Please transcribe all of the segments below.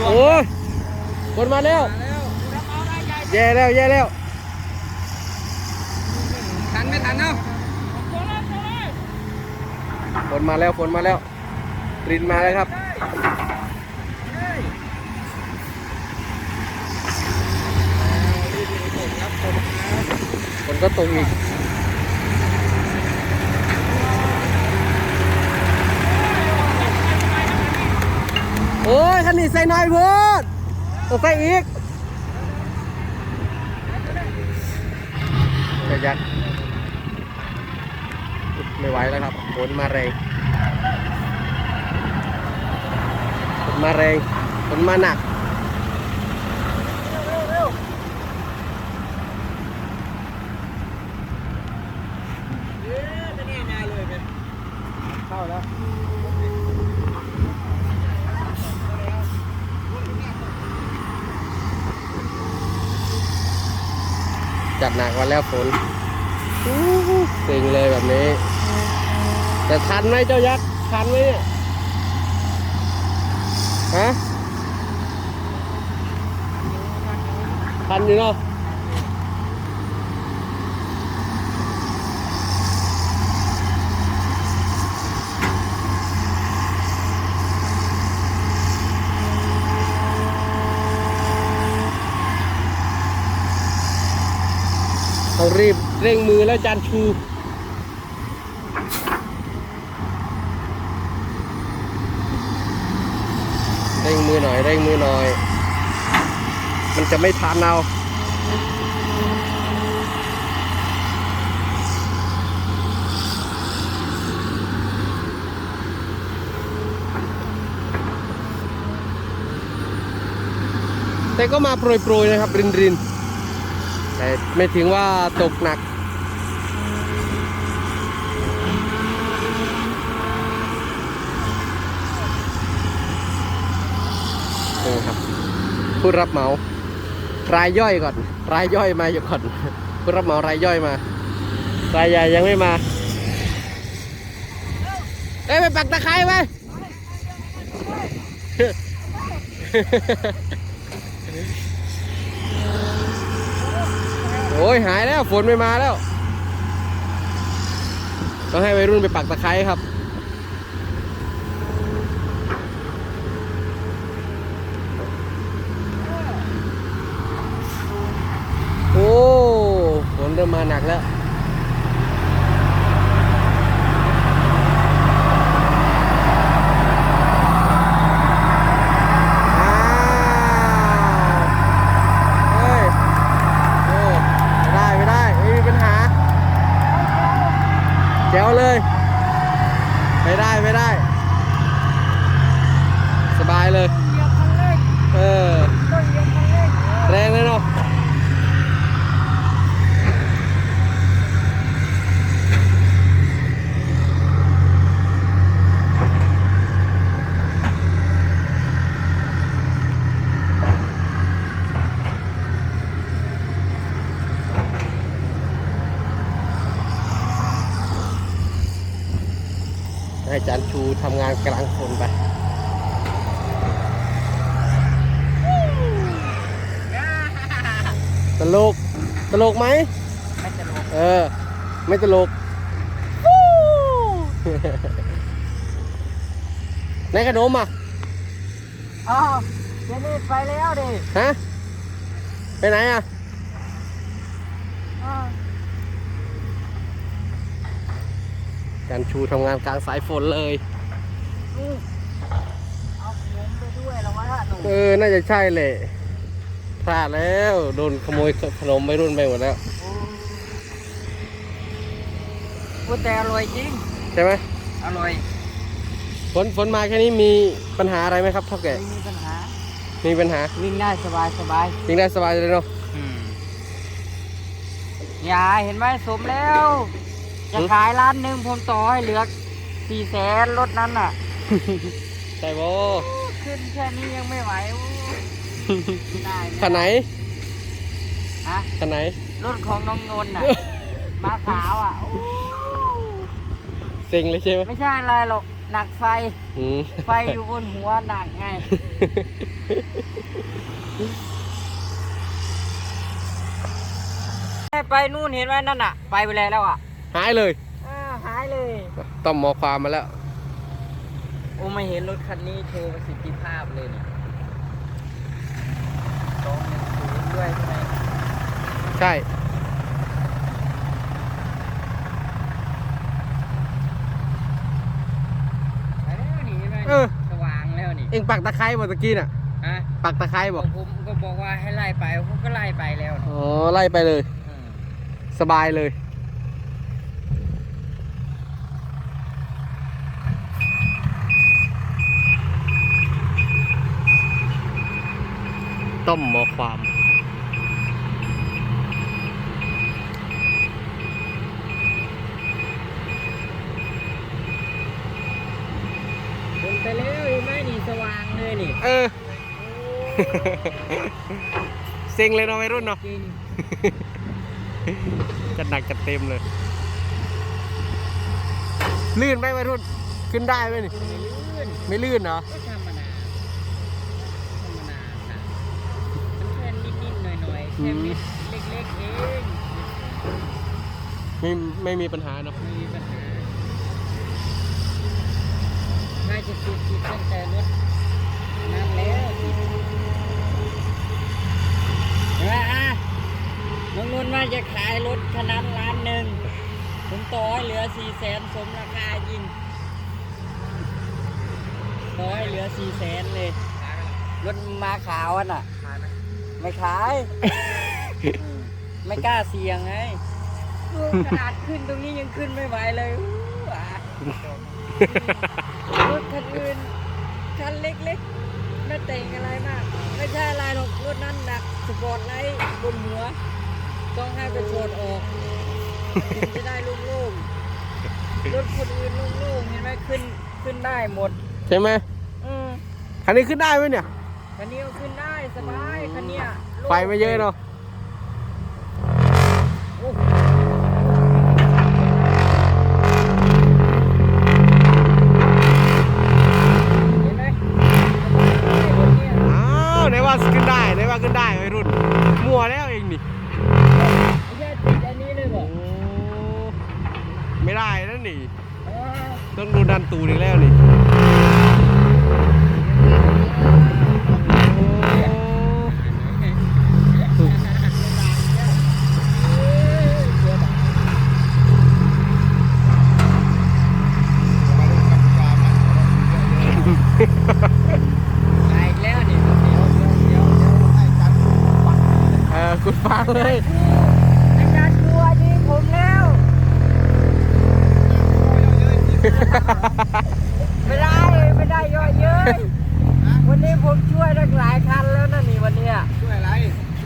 ตัวโอ้ยคนมาแล้วมาแล้วรับเอาได้ใหญ่แย่แล้วแย่แล้ว ทันไม่ทันเนาะฝนมาแล้วฝนมาแล้วรินมาแล้วครับฝนก็ตกอีก โอ้ยคันนี้ ใส่น้อยเพิ่นต้องใส่อีกจะยัดไม่ไหวแล้วครับฝนมาแรงฝนมาแรงฝนมาหนัก เข้าแล้ว จัดหนักมาแล้วฝนสิงเลยแบบนี้ แต่ทันไหมเจ้ายักษ์ ทันไหมเนี่ย ฮะ ทันอยู่เนาะ รีบเร่งมือแล้วจานชูเร่งมือหน่อยเร่งมือหน่อย มันจะไม่ทันเอาแต่ก็มาโปรยๆนะครับ รินรินๆ แต่ไม่ถึงว่าตกหนัก นี่ครับ ผู้รับเหมารายย่อยก่อน รายย่อยมาอยู่ก่อน ผู้รับเหมารายย่อยมา รายใหญ่ยังไม่มา เอ้ยไปปักตะไคร้ไว้ โอ้ยหายแล้วฝนไม่มาแล้วต้องให้วัยรุ่นไปปักตะไคร้ครับ โอ้ฝนเริ่มมาหนักแล้ว อ้าวเฮ้ยโอ้ไม่ได้ไม่ได้ ไม่มีปัญหาแจ๋ว เลย ไม่ได้ไม่ได้ สบายเลย เหยียบคันเร่ง เออ ต้องเหยียบคันเร่ง แรงเลยเนาะ ให้อาจารย์ชูทำงานกลางฝนไปตลก ตลกไหมไม่จะลงเออ ไม่ตลกในขนมอะอ้าวเจนี่ไปแล้วดิ ฮะ ไปไหนอะ อ้าว การชูทำงานกลางสายฝนเลยอืมเอาขนมไปด้วยแล้ววะหนูเออ น่าจะใช่เลยพลาดแล้วโดนขโมยขนมไปรุ่นไปหมดแล้วพูดแต่อร่อยจริง ใช่ไหมอร่อยฝนฝนมาแค่นี้มีปัญหาอะไรไหมครับเท่าแก่ไม่มีปัญหา มีปัญหาวิ่งได้สบายสบายยิงได้สบายเลยเนาะยายเห็นไหมสมแล้ว จะขายร้านหนึ่งผมต่อให้เหลือสี่แสนรถนั้นน่ะ ใช่โบขึ้นแค่นี้ยังไม่ไหวโอ้ได้คันไหนฮะคันไหน รถของน้องนนท์น่ะ มาขาวอะโอ้เซ็งเลยใช่ไหมไม่ใช่อะไรหรอกหนักไฟ อืม ไฟอยู่บนหัวหนักไง ไปนู่นเห็นไหมนั่นอะ ไปไปแล้วอะ หายเลย อ้าวหายเลยต้องหมอความมาแล้ว โอ้ไม่เห็นรถคันนี้โชว์ประสิทธิภาพเลยเนี่ยสองหนึ่งศูนย์ด้วยใช่ไหมใช่ไปแล้วนี่เห็นไหมเออ สว่างแล้วนี่เอ็งปักตะไคร้บ่ตะกี้น่ะ ฮะปักตะไคร้บอกผมก็บอกว่าให้ไล่ไปผมก็ไล่ไปแล้วนะอ๋อไล่ไปเลย อืมสบายเลย ต้มหมอความเดินไปแล้วเห็นไหมนี่สว่างเลยนี่เออ เซ็งเลยเนาะวัยรุ่นเนาะ จริงจัดหนักจัดเต็มเลย ลื่นไหมวัยรุ่น ขึ้นได้ไหมนี่ ไม่ลื่นไม่ลื่นเหรอ ก็ธรรมดาธรรมดาค่ะมันแค่นิดๆหน่อยๆ อื แค่มเม็ดเล็กๆเองไม่ไม่มีปัญหาเนาะไม่มีปัญหาน่าจะติดติดตั้งแต่รถนั่นแล้วติดเห็นไหมอะน้องนุ่นว่าจะขายรถคันนั้นล้านหนึ่งผมต่อให้เหลือสี่แสนสมราคายิงต่อให้เหลือสี่แสนเลย รถมาขาวอะน่ะไม่ ขาย ไม่กล้าเสี่ยงไงดูขนาดขึ้นตรงนี้ยังขึ้นไม่ไหวเลยอู้อะรถคันอื่นคันเล็กๆไม่แต่งอะไรมาก ไม่ใช่อะไรหรอกรถนั้นหนักสปอร์ตไลท์บนหัว ต้องให้ไปถอดออกถึงจะได้โล่งๆรถคนอื่นโล่งๆเห็นไหมขึ้นขึ้นได้หมด ใช่ไหมอืมคันนี้ขึ้นได้ไหมเนี่ย คันนี้ก็ขึ้นได้สบายคันเนี้ยโล่งไฟไม่เยอะเนาะโอ้โหเห็นไหมรถเนี่ยอ้าวไหนว่าขึ้นได้ไหนว่าขึ้นได้วัยรุ่นมั่วแล้วเองนี่ไม่ใช่ติดอันนี้เลยบอกโอ้ไม่ได้นั่นนี่อ๋อต้องดูดันตูนอีกแล้วนี่ มาอีกแล้วนี่เดี๋ยวเดี๋ยวเดี๋ยวเดี๋ยว เออ คุณฟังเลย อาจารย์กลัวดีผมแล้ว ไม่ได้ไม่ได้ย่อยเย้ยวันนี้ผมช่วยตั้งหลายคันแล้วนะนี่วันเนี้ยช่วยอะไร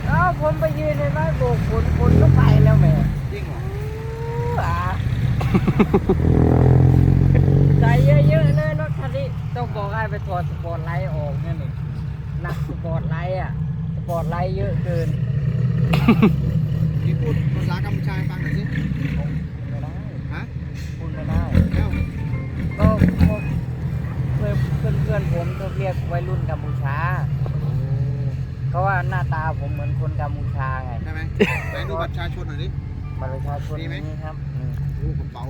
เอ้าผมไปยืนในไม้โบกฝนฝนก็ไปแล้วแหม่จริงเหรออะใส่เยอะๆเลยรถคันนี้ต้องบอกให้ไปถอดสปอร์ตไลท์ออกนั่นนี่หนักสปอร์ตไลท์อะสปอร์ตไลท์เยอะเกิน พี่พูดภาษากัมพูชาให้ฟังหน่อยสิไม่ได้ฮะพูดไม่ได้แล้วก็พวกเพื่อนเพื่อนเพื่อนผมเขาเรียกวัยรุ่นกัมพูชาเขาว่าหน้าตาผมเหมือนคนกัมพูชาไงได้ไหมไหนดูบัตรประชาชนหน่อยดิบัตรประชาชนมีไหมนี่ครับนี่โอ้กระเป๋า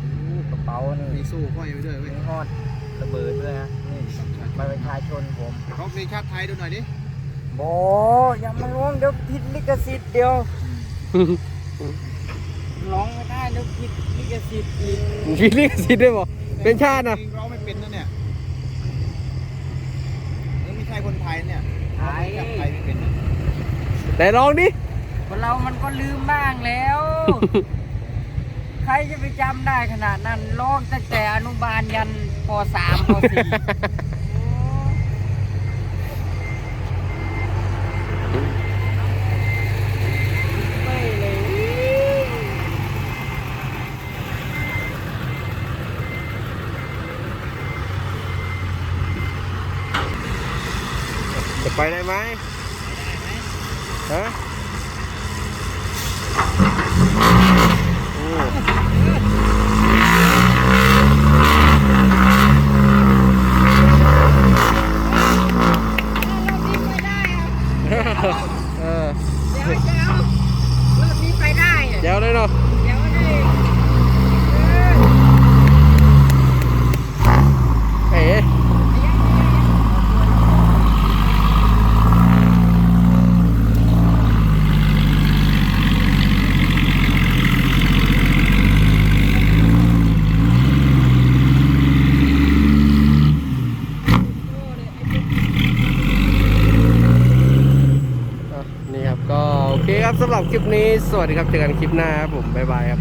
โอ้กระเป๋านี่มีสู้ห้อยไปด้วยเว้ยมีฮอดระเบิดด้วยนะนี่บัตรประชาชนผมร้องเพลงชาติไทยดูหน่อยดิโบอย่ามาร้องเดี๋ยวผิดลิขสิทธิ์เดียวร้องไม่ได้เดี๋ยวผิดลิขสิทธิ์อีกมีลิขสิทธิ์ด้วยบอกเป็นชาตินะเพลงร้องไม่เป็นนะเนี่ยเออไม่ใช่คนไทยเนี่ยไทยจับไทยไม่เป็นนะไหนลองดิคนเรามันก็ลืมบ้างแล้ว ใครจะไปจำได้ขนาดนั้นร้องตั้งแต่อนุบาลยันป .3 ป .4 ไม่เลย จะ ไปได้ไหมฮะโอ้ เออ เดี๋ยวเดี๋ยวรถนี้ไปได้อะ เดี๋ยวเลยเนาะ เดี๋ยวนี่เออ เอ๋ อะนี่ครับก็โอเคครับสำหรับ คลิปนี้ สวัสดีครับ เจอกันคลิปหน้าครับผม บ๊ายบายครับ